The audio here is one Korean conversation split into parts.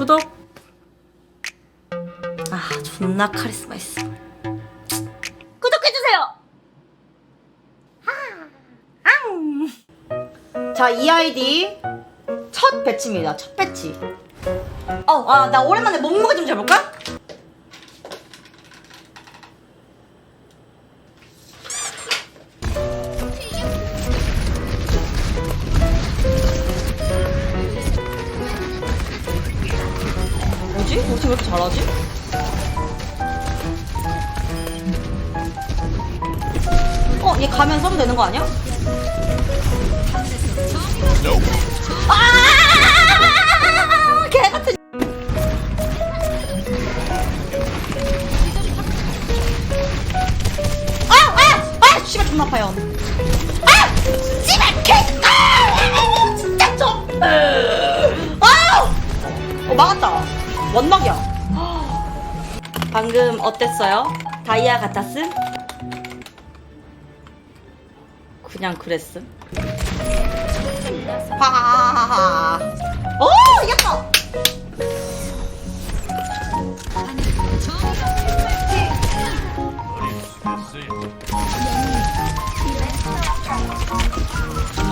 구독. 아, 존나 카리스마 있어. 구독해주세요! 아, 자, 이 아이디 첫 배치입니다. 첫 배치. 어, 아, 나 오랜만에 몸무게 좀 재볼까? 얘 가면 써도 되는 거 아니야? 아! 개 같은. 아, 아, 아, 씨발 존나 아파요. 아, 씨발 개. 아, 진짜 좀. 아, 어 막았다. 원막이야. 방금 어땠어요? 다이아 같았음? 그냥 그랬음. 하하하하. 오, 이겼다.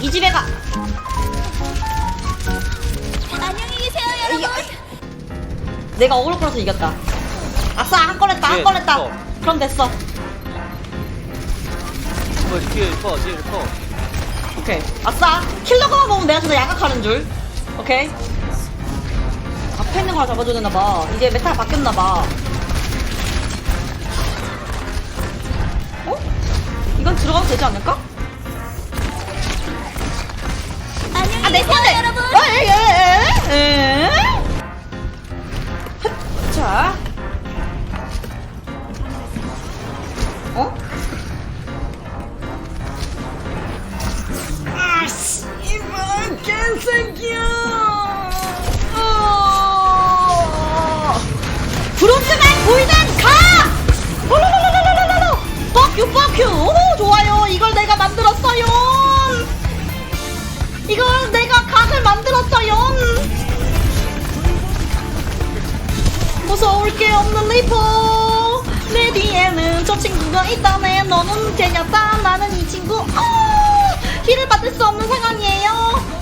이 집에 가. 안녕히 계세요, 여러분. 내가 어그로 끌어서 이겼다. 아싸, 한 건 했다, 한 예, 건 했다. 어. 그럼 됐어. 어, 뒤에 커, 뒤에 커. 오케이. 아싸, 킬러가만 보면 내가 진짜 양악하는 줄. 오케이. 앞에 있는 거 잡아줘야 되나봐. 이제 메타가 바뀌었나봐. 어? 이건 들어가도 되지 않을까? 안녕히 아, 내 계세요, 손에! 새끼야! 어. 브론즈만 보이면 가! 홀로로로로로로로! 뻑큐, 뻑큐! 오, 좋아요. 이걸 내가 만들었어요! 이걸 내가 각을 만들었어요. 무서울 게 없는 리포. 내 뒤에는 저 친구가 있다네. 너는 되냐다. 나는 이 친구. 어, 힐을 받을 수 없는 상황이에요.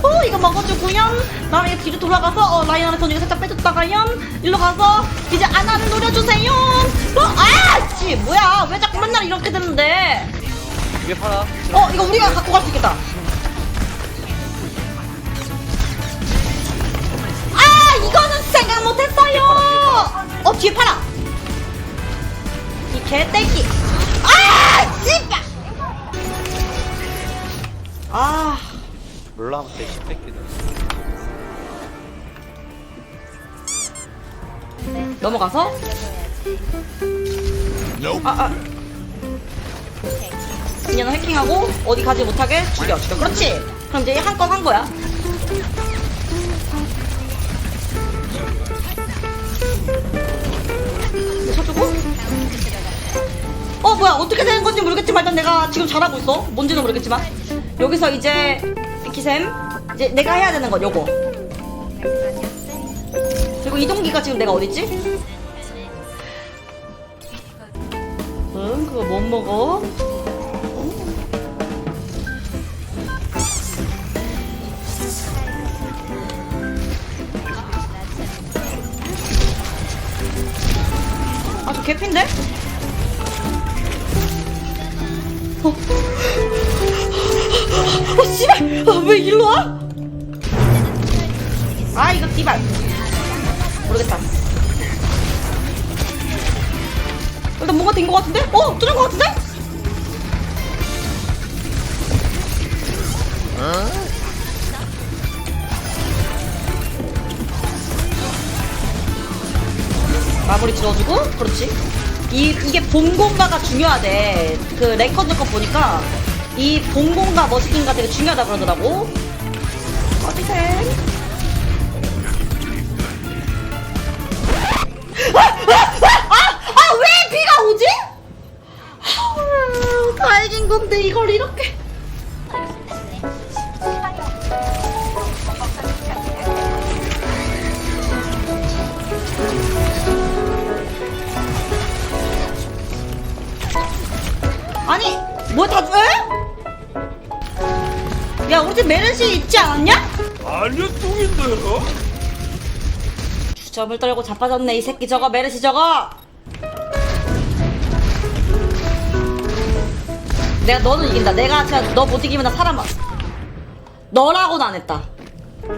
어, 이거 먹어주고요. 나랑 이거 뒤로 돌아가서 어, 라인 안에 던지고 살짝 빼줬다가요. 일로 가서 이제 아나를 노려주세요. 어, 아, 씨, 뭐야? 왜 자꾸 맨날 이렇게 되는데? 위에 팔아. 어, 이거 우리가 갖고 갈 수 있겠다. 아, 이거는 생각 못했어요. 어, 뒤에 팔아. 이 개떼기. 아, 씨발. 아, 몰라, 한번 대신 뺏기네. 넘어가서. 아, 아. 그냥 해킹하고 어디 가지 못하게 죽여, 죽여. 그렇지. 그럼 이제 한 건 한 거야. 쳐주고. 어 뭐야 어떻게 되는 건지 모르겠지만 일단 내가 지금 잘하고 있어 뭔지는 모르겠지만 여기서 이제 기샘 이제 내가 해야 되는 건 요거 그리고 이동기가 지금 내가 어딨지? 응 그거 못 먹어 아 저 개핀데? 어, 어 씨발 아, 왜 일로 와? 아 이거 씨발 모르겠다 일단 뭔가 된 것 같은데? 어? 뚫은 것 같은데? 마무리 지어주고 그렇지 이, 이게 본공가가 중요하대 그 레커드 거 보니까 이 봉봉과 머스킹과 되게 중요하다 그러더라고. 어디셈? 아 아, 아, 아, 아, 왜 비가 오지? 아, 다 이긴 건데 이걸 이렇게. 아니 뭐다 왜? 야 우리 집 메르시 있지 않았냐? 아니요 뚱인데요? 주접을 떨고 자빠졌네 이 새끼 저거 메르시 저거 내가 너는 이긴다 내가 진짜 너 못 이기면 나 사람 너라고는 안 했다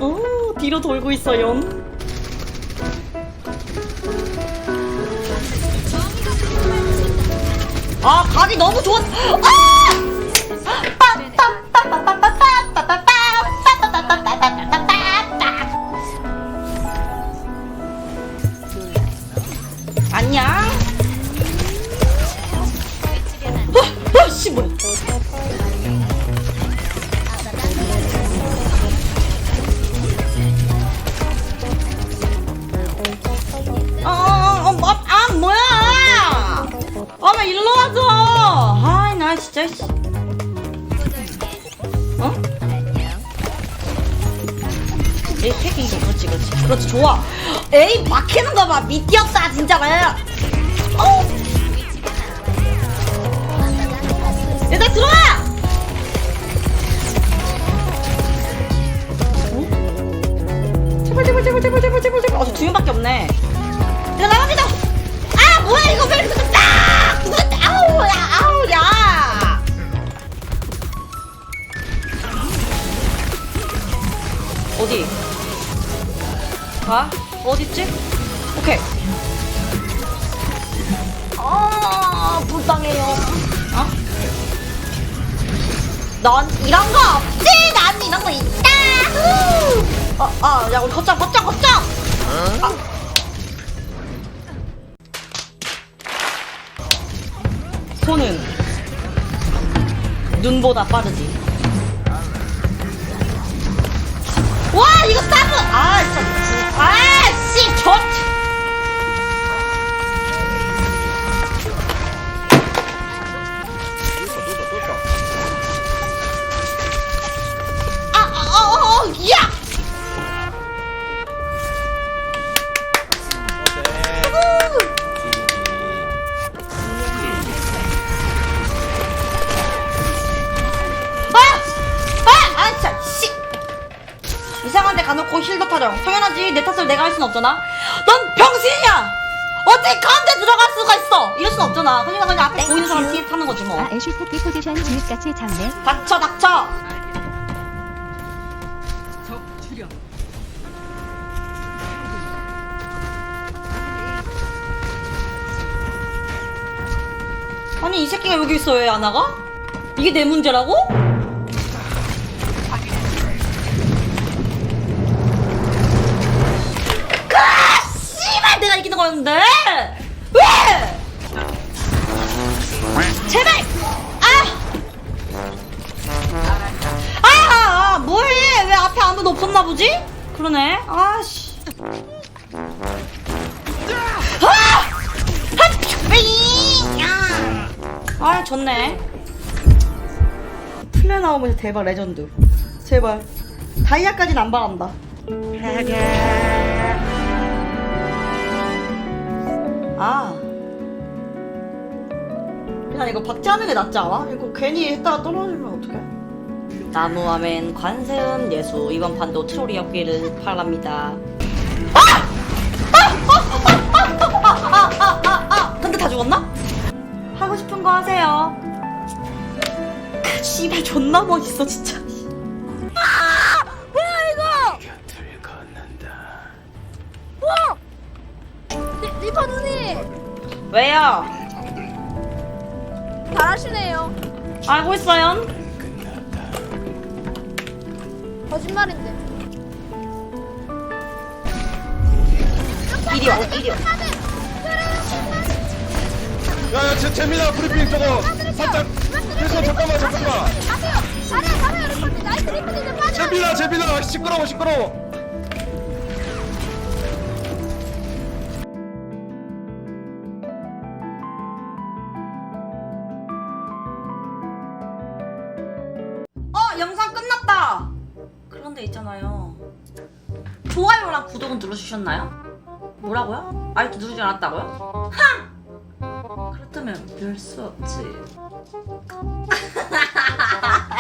어 뒤로 돌고 있어요 아 각이 너무 좋았 아! 안녕 어, 어, 씨 뭐야 어, 어, 어, 뭐, 아, 뭐야! 아, 나 일로 와줘! 아이, 나 진짜, 씨. 어? 에이, 패킹, 그렇지, 그렇지. 그렇지, 좋아. 에이, 막히는 거 봐. 미티었다, 진짜. 왜. 어! 얘들아, 들어와! 어? 제발, 제발, 제발, 제발, 제발, 제발, 제발. 어, 저 두 명밖에 없네. 가? 어딨지? 오케이. 아, 불쌍해요. 어? 넌 이런 거 없지? 난 이런 거 있다! 후! 어, 아, 야, 우리 걷자, 걷자, 걷자! 아. 손은 눈보다 빠르지. 와 이거 싸브 아 진짜 Ah, shit! 이상한 데 가놓고 힐도 타령. 당연하지. 내 탓을 내가 할 순 없잖아. 넌 병신이야! 어떻게 가운데 들어갈 수가 있어! 이럴 순 없잖아. 그러니까 그냥 앞에 보이는 사람 뒤에 타는 거지 뭐. 아, 애쉬 새끼 포지션 지읒같이 잡네. 닥쳐, 닥쳐! 아니, 이 새끼가 여기 있어, 왜 안 나가? 이게 내 문제라고? 거였는데! 왜! 제발! 아! 아, 아, 뭐해? 왜 앞에 아무도 없었나 보지? 그러네. 아씨. 아! 아! 아, 좋네. 플레 나오면 대박 레전드. 제발. 다이아까지는 안 바란다. 아. 그냥 이거 박제하는 게 낫지 않아? 이거 괜히 했다가 떨어지면 어떡해? 나무화면 관세음 예수 이번 판도 트롤이 없기를 바랍니다. 아! 아! 아! 아! 아! 아! 아! 아! 아! 아! 근데 다 죽었나? 하고 싶은 거 하세요. 그 씨발 존나 멋있어 진짜. 리, 리퍼 누님 왜요? 잘하시네요. 알고 있어요? 거짓말인데. 이리 와 이리 와. 야야 재, 재민아 브리핑 저거 살짝 그래서 잠깐만 잠깐만 가세요. 가세요. 가세요. 리퍼님 나이스 리퍼님 좀 빠져. 재민아 재민아 시끄러워 시끄러워 데 있잖아요. 좋아요랑 구독은 눌러주셨나요? 뭐라고요? 아직도 누르지 않았다고요? 하! 그렇다면 별 수 없지.